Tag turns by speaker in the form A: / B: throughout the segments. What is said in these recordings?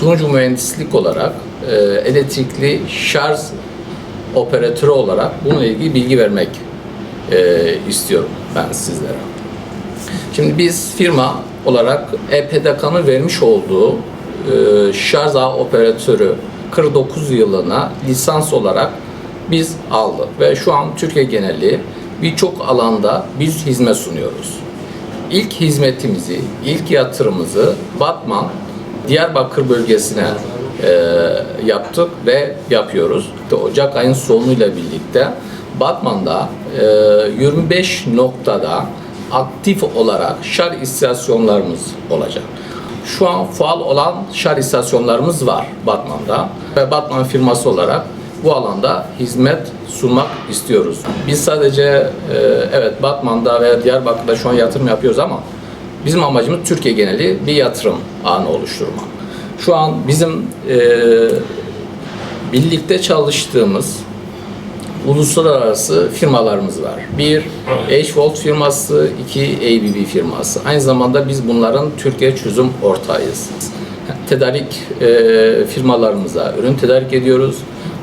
A: Turuncu Mühendislik olarak e, elektrikli şarj operatörü olarak bununla ilgili bilgi vermek e, istiyorum ben sizlere. Şimdi biz firma olarak EPDK'nın vermiş olduğu e, şarj ağı operatörü 49 yılına lisans olarak biz aldık ve şu an Türkiye geneli birçok alanda biz hizmet sunuyoruz. İlk hizmetimizi, ilk yatırımımızı Batman, Diyarbakır bölgesine e, yaptık ve yapıyoruz. İşte Ocak ayın sonuyla birlikte Batman'da e, 25 noktada aktif olarak şarj istasyonlarımız olacak. Şu an faal olan şarj istasyonlarımız var Batman'da ve Batman firması olarak bu alanda hizmet sunmak istiyoruz. Biz sadece e, evet Batman'da ve Diyarbakır'da şu an yatırım yapıyoruz ama bizim amacımız Türkiye geneli bir yatırım ağını oluşturmak. Şu an bizim e, birlikte çalıştığımız uluslararası firmalarımız var. Bir H-Volt firması, iki ABB firması. Aynı zamanda biz bunların Türkiye çözüm ortağıyız. Tedarik e, firmalarımıza ürün tedarik ediyoruz.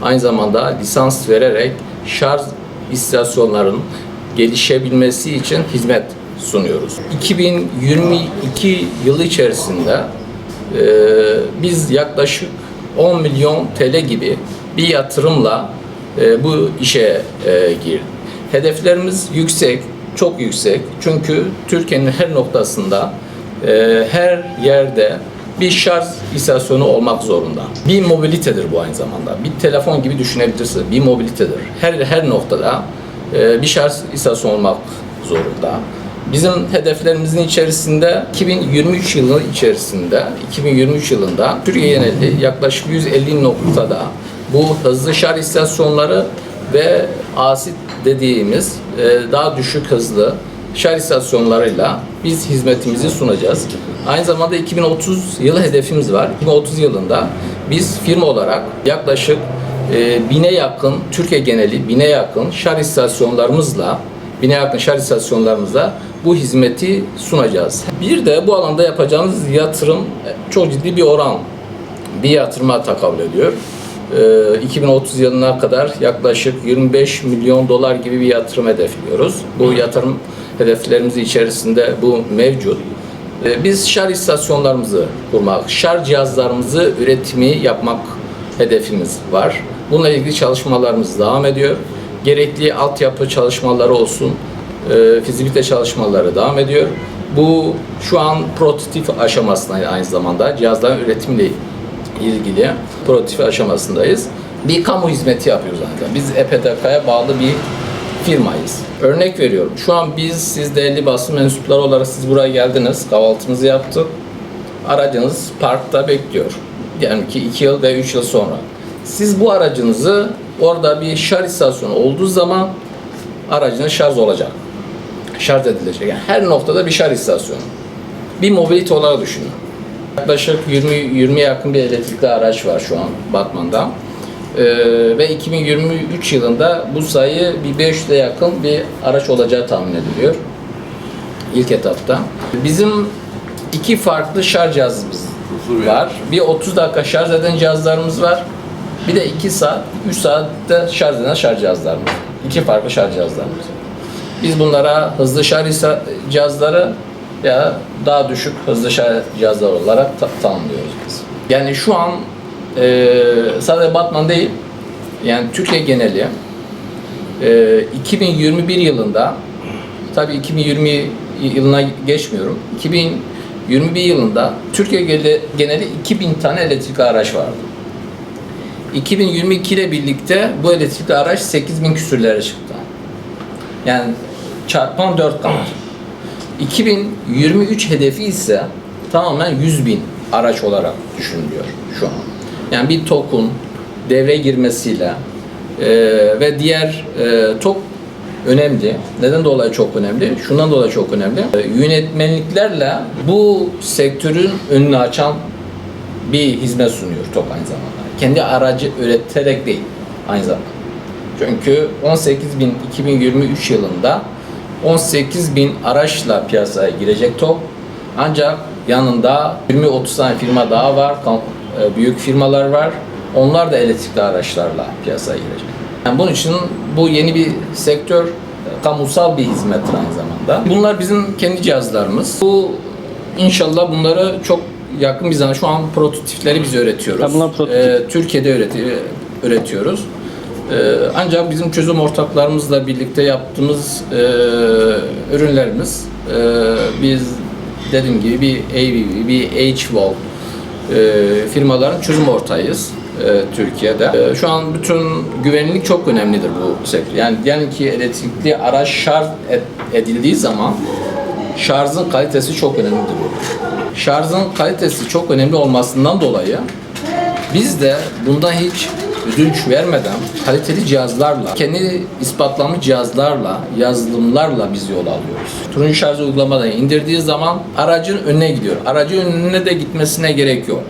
A: Aynı zamanda lisans vererek şarj istasyonlarının gelişebilmesi için hizmet sunuyoruz. 2022 yılı içerisinde e, biz yaklaşık 10 milyon TL gibi bir yatırımla e, bu işe e, girdik. Hedeflerimiz yüksek, çok yüksek. Çünkü Türkiye'nin her noktasında, e, her yerde bir şarj istasyonu olmak zorunda. Bir mobilitedir bu aynı zamanda. Bir telefon gibi düşünebilirsin. Bir mobilitedir. Her her noktada e, bir şarj istasyonu olmak zorunda. Bizim hedeflerimizin içerisinde 2023 yılı içerisinde 2023 yılında Türkiye geneli yaklaşık 150 noktada bu hızlı şarj istasyonları ve asit dediğimiz e, daha düşük hızlı şarj istasyonlarıyla biz hizmetimizi sunacağız. Aynı zamanda 2030 yılı hedefimiz var. 2030 yılında biz firma olarak yaklaşık e, bine yakın, Türkiye geneli bine yakın şarj istasyonlarımızla bine yakın şarj istasyonlarımızla bu hizmeti sunacağız. Bir de bu alanda yapacağımız yatırım e, çok ciddi bir oran bir yatırıma takabül ediyor. Ee, 2030 yılına kadar yaklaşık 25 milyon dolar gibi bir yatırım hedefliyoruz. Bu yatırım hedeflerimiz içerisinde bu mevcut. Ee, Biz şarj istasyonlarımızı kurmak, şarj cihazlarımızı üretimi yapmak hedefimiz var. Bununla ilgili çalışmalarımız devam ediyor. Gerekli altyapı çalışmaları olsun, e, fizibilite çalışmaları devam ediyor. Bu şu an prototip aşamasında aynı zamanda cihazların üretimiyle ilgili prototip aşamasındayız. Bir kamu hizmeti yapıyoruz zaten. Biz EPDK'ya bağlı bir firmayız. Örnek veriyorum. Şu an biz, siz değerli basın mensupları olarak siz buraya geldiniz, kahvaltımızı yaptık. Aracınız parkta bekliyor. Yani ki 2 yıl ve 3 yıl sonra. Siz bu aracınızı orada bir şarj istasyonu olduğu zaman aracınız şarj olacak. Şarj edilecek. Yani her noktada bir şarj istasyonu. Bir mobilite olarak düşünün. Yaklaşık 20 20 yakın bir elektrikli araç var şu an Batman'da. Ee, ve 2023 yılında bu sayı bir 500'e yakın bir araç olacağı tahmin ediliyor. İlk etapta. Bizim iki farklı şarj cihazımız var. Bir 30 dakika şarj eden cihazlarımız var. Bir de 2 saat, 3 saatte şarj eden şarj cihazlarımız. İki farklı şarj cihazlarımız. Biz bunlara hızlı şarj cihazları ya daha düşük hızlı şarj cihazları olarak ta- tanımlıyoruz biz. Yani şu an e, sadece Batman değil, yani Türkiye geneli e, 2021 yılında tabii 2020 yılına geçmiyorum. 2021 yılında Türkiye geneli 2000 tane elektrikli araç vardı. 2022 ile birlikte bu elektrikli araç 8000 küsürlere çıktı. Yani çarpan 4 kat. 2023 hedefi ise tamamen 100 bin araç olarak düşünülüyor şu an. Yani bir TOK'un devreye girmesiyle e, ve diğer e, TOK önemli. Neden dolayı çok önemli? Şundan dolayı çok önemli. E, yönetmenliklerle bu sektörün önünü açan bir hizmet sunuyor TOK aynı zamanda. Kendi aracı üreterek değil aynı zamanda. Çünkü 18 bin 2023 yılında 18 bin araçla piyasaya girecek TOK. Ancak yanında 20-30 tane firma daha var. E, büyük firmalar var. Onlar da elektrikli araçlarla piyasaya girecek. Yani bunun için bu yeni bir sektör, e, kamusal bir hizmettir aynı zamanda. Bunlar bizim kendi cihazlarımız. Bu inşallah bunları çok yakın bir zamanda şu an prototipleri biz üretiyoruz.
B: Bunlar prototip.
A: E, Türkiye'de üreti- üretiyoruz. E, ancak bizim çözüm ortaklarımızla birlikte yaptığımız e, ürünlerimiz e, biz dediğim gibi bir ABB, bir H-Wall e, firmaların çözüm ortağıyız e, Türkiye'de. E, şu an bütün güvenlik çok önemlidir bu sektör. Yani diyelim ki elektrikli araç şarj edildiği zaman şarjın kalitesi çok önemlidir. Şarjın kalitesi çok önemli olmasından dolayı biz de bundan hiç ödünç vermeden kaliteli cihazlarla, kendi ispatlanmış cihazlarla, yazılımlarla biz yol alıyoruz. Turuncu şarj uygulamadan indirdiği zaman aracın önüne gidiyor. Aracın önüne de gitmesine gerek yok.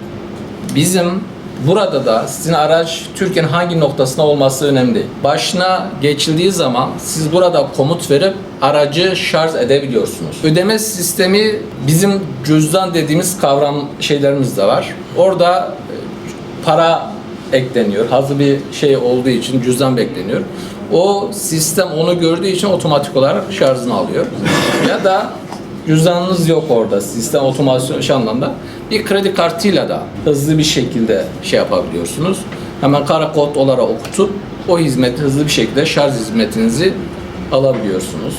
A: Bizim burada da sizin araç Türkiye'nin hangi noktasında olması önemli. Başına geçildiği zaman siz burada komut verip aracı şarj edebiliyorsunuz. Ödeme sistemi bizim cüzdan dediğimiz kavram şeylerimiz de var. Orada e, para ekleniyor. Hazır bir şey olduğu için cüzdan bekleniyor. O sistem onu gördüğü için otomatik olarak şarjını alıyor. ya da cüzdanınız yok orada sistem otomasyon şey anlamda bir kredi kartıyla da hızlı bir şekilde şey yapabiliyorsunuz. Hemen kara kod olarak okutup o hizmeti hızlı bir şekilde şarj hizmetinizi alabiliyorsunuz.